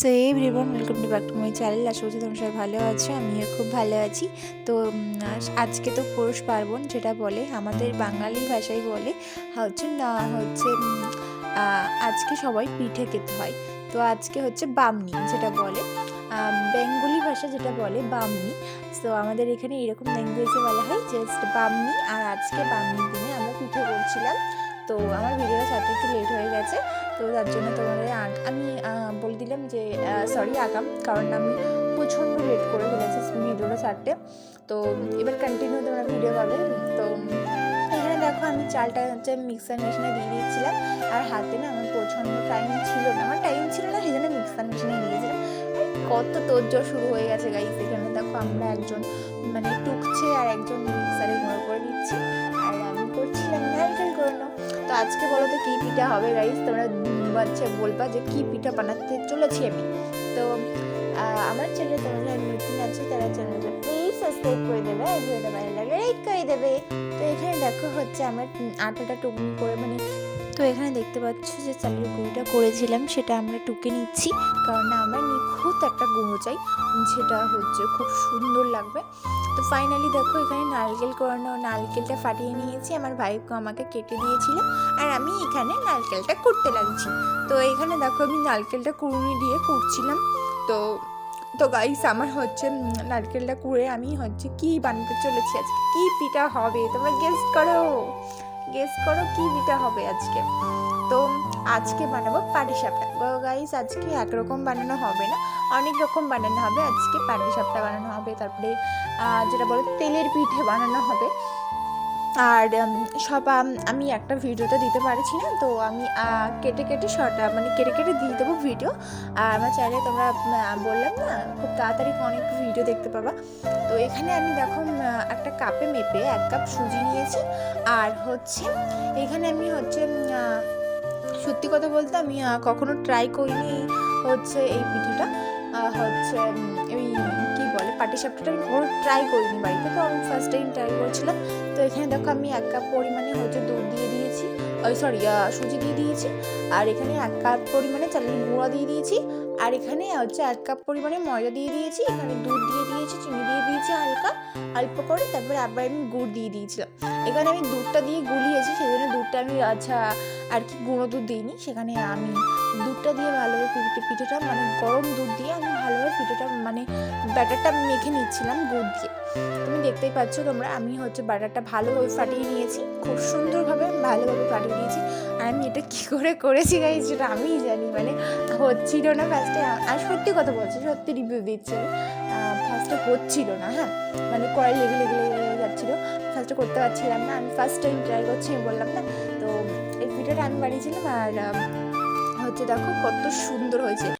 So এই everyone welcome to back to my channel আশা করছি তোমরা সবাই ভালো আছো, আমিও খুব ভালো আছি। তো আজকে তো পৌষ পার্বণ, যেটা বলে, আমাদের বাঙালি ভাষায় বলে, হচ্ছে না, হচ্ছে আজকে সবাই পিঠে খেতে হয়। তো আজকে হচ্ছে বামনি, যেটা বলে বেঙ্গলি ভাষা যেটা বলে, বামনি। তো আমাদের এখানে এরকম ল্যাঙ্গুয়েজে বলা হয় জাস্ট বামনি, আর আজকে বামনির দিনে আমরা পিঠে করছিলাম। তো আমার ভিডিওটা ছাড়তে একটু লেট হয়ে গেছে, তো তার জন্য তোমাদের আমি বলে দিলাম যে সরি আগাম, কারণ আমি প্রচণ্ড লেট করে ফেলেছি ভিডিওটা ছাড়তে। তো এবার কন্টিনিউ তোমরা ভিডিও পাবে। তো এখানে দেখো আমি চালটা হচ্ছে মিক্সার মেশিনে দিয়ে দিয়েছিলাম, আর হাতে না আমার প্রচণ্ড টাইম ছিল না। আমার টাইম ছিল না, সেই জন্য মিক্সার মেশিনে দিয়েছিলাম। কত তোরজোর শুরু হয়ে গেছে গাইস এখানে দেখো আমরা একজন মানে টুকছে আর একজন মিক্সারে গুঁড়ো করে দিচ্ছি আর আমি করছিলাম কোরানো তো আজকে বলো তো কী পিঠা হবে গাইস তোমরা বাচ্চা বলবা যে কী পিঠা বানাতে চলেছি আমি। তো আমার চ্যানেলে তোমরা নতুন আছে, তারা চ্যানেলটা প্লিজ সাবস্ক্রাইব করে দেবে, আর ভিডিওটা ভালো লাগলে লাইক করে দেবে। তো এখানে দেখো হচ্ছে আমার আটাটা টুকনি করে মানে তো এখানে দেখতে পাচ্ছ যে চালের গুঁড়োটা করেছিলাম, সেটা আমরা টুকে নিচ্ছি। কারণ আমরা নিখুঁত একটা গুঁড়ো চাই, যেটা হচ্ছে খুব সুন্দর লাগবে। তো ফাইনালি দেখো, এখানে নারকেল করানো, নারকেলটা ফাটিয়ে নিয়েছি। আমার ভাইকে আমাকে কেটে দিয়েছিল, আর আমি এখানে নারকেলটা কুটতে লাগছি। তো এখানে দেখো, আমি নারকেলটা কুড়ুনি দিয়ে কুটছিলাম। তো তো গাইস আমার হচ্ছে নারকেলটা কুড়ে আমি হচ্ছে কি বানাতে চলেছি? আজকে কি পিঠা হবে? তোমরা গেস্ট করো। গেস করো কি পিঠা হবে আজকে। তো আজকে বানাবো পাটিসাপটা গাইস আজকে একরকম বানানো হবে না। অনেক রকম বানানো হবে। আজকে পাটিসাপটা বানানো হবে। তারপরে যেটা বলো তেলের পিঠে বানানো হবে। আর সব, আমি একটা ভিডিওতে দিতে পারছি না, তো আমি কেটে কেটে শর্ট মানে কেটে কেটে দিয়ে দেবো ভিডিও। আর আমার চ্যানেলে তোমরা বললাম না, খুব তাড়াতাড়ি অনেক ভিডিও দেখতে পাবা। তো এখানে আমি দেখো একটা কাপে মেপে এক কাপ সুজি নিয়েছি। আর হচ্ছে, এখানে আমি হচ্ছে সত্যি কথা বলতে আমি কখনো ট্রাই করিনি হচ্ছে এই পিঠেটা হচ্ছে ওই পাটিসাপটাটা আমি কোনো ট্রাই করিনি বাড়িতে, তো আমি ফার্স্ট টাইম ট্রাই করছিলাম। তো এখানে দেখো আমি এক কাপ পরিমাণে হচ্ছে দুধ দিয়ে দিয়েছি, ওই সরি সুজি দিয়ে দিয়েছি। আর এখানে এক কাপ পরিমাণে চালের গুঁড়া দিয়ে দিয়েছি। আর এখানে হচ্ছে এক কাপ পরিমাণে ময়দা দিয়ে দিয়েছি। এখানে দুধ দিয়ে দিয়েছি, চিনি দিয়ে দিয়েছি হালকা। অল্প করে তারপরে আবার আমি গুড় দিয়ে দিয়েছিলাম। এখানে আমি দুধটা দিয়ে গুলিয়েছি সেই জন্য দুধটা আমি আচ্ছা আর কি গুঁড়ো দুধ দিইনি। সেখানে আমি দুধটা দিয়ে ভালোভাবে পিঠে, পিঠেটা মানে গরম দুধ দিয়ে আমি ভালোভাবে পিঠেটা মানে ব্যাটারটা মেখে নিচ্ছিলাম গুড় দিয়ে। তুমি দেখতেই পাচ্ছ তোমরা, আমি হচ্ছে ব্যাটারটা ভালোভাবে ফাটিয়ে নিয়েছি। খুব সুন্দরভাবে ভালোভাবে ফাটিয়ে নিয়েছি। আমি এটা কী করে করেছি গাই সেটা আমিই জানি। মানে হচ্ছিল না ফার্স্টে আর সত্যি কথা বলছি, সত্যি রিভিউ দিচ্ছে। ফার্স্টে হচ্ছিল না হ্যাঁ? মানে কড়াই লেগে লেগে লেগে যাচ্ছিল। ফার্স্টে করতে পারছিলাম না, আমি ফার্স্ট টাইম ট্রাই করছি বললাম না। তো এই ভিডিওটা আমি বানিয়েছিলাম, আর হচ্ছে দেখো কত সুন্দর হয়েছে।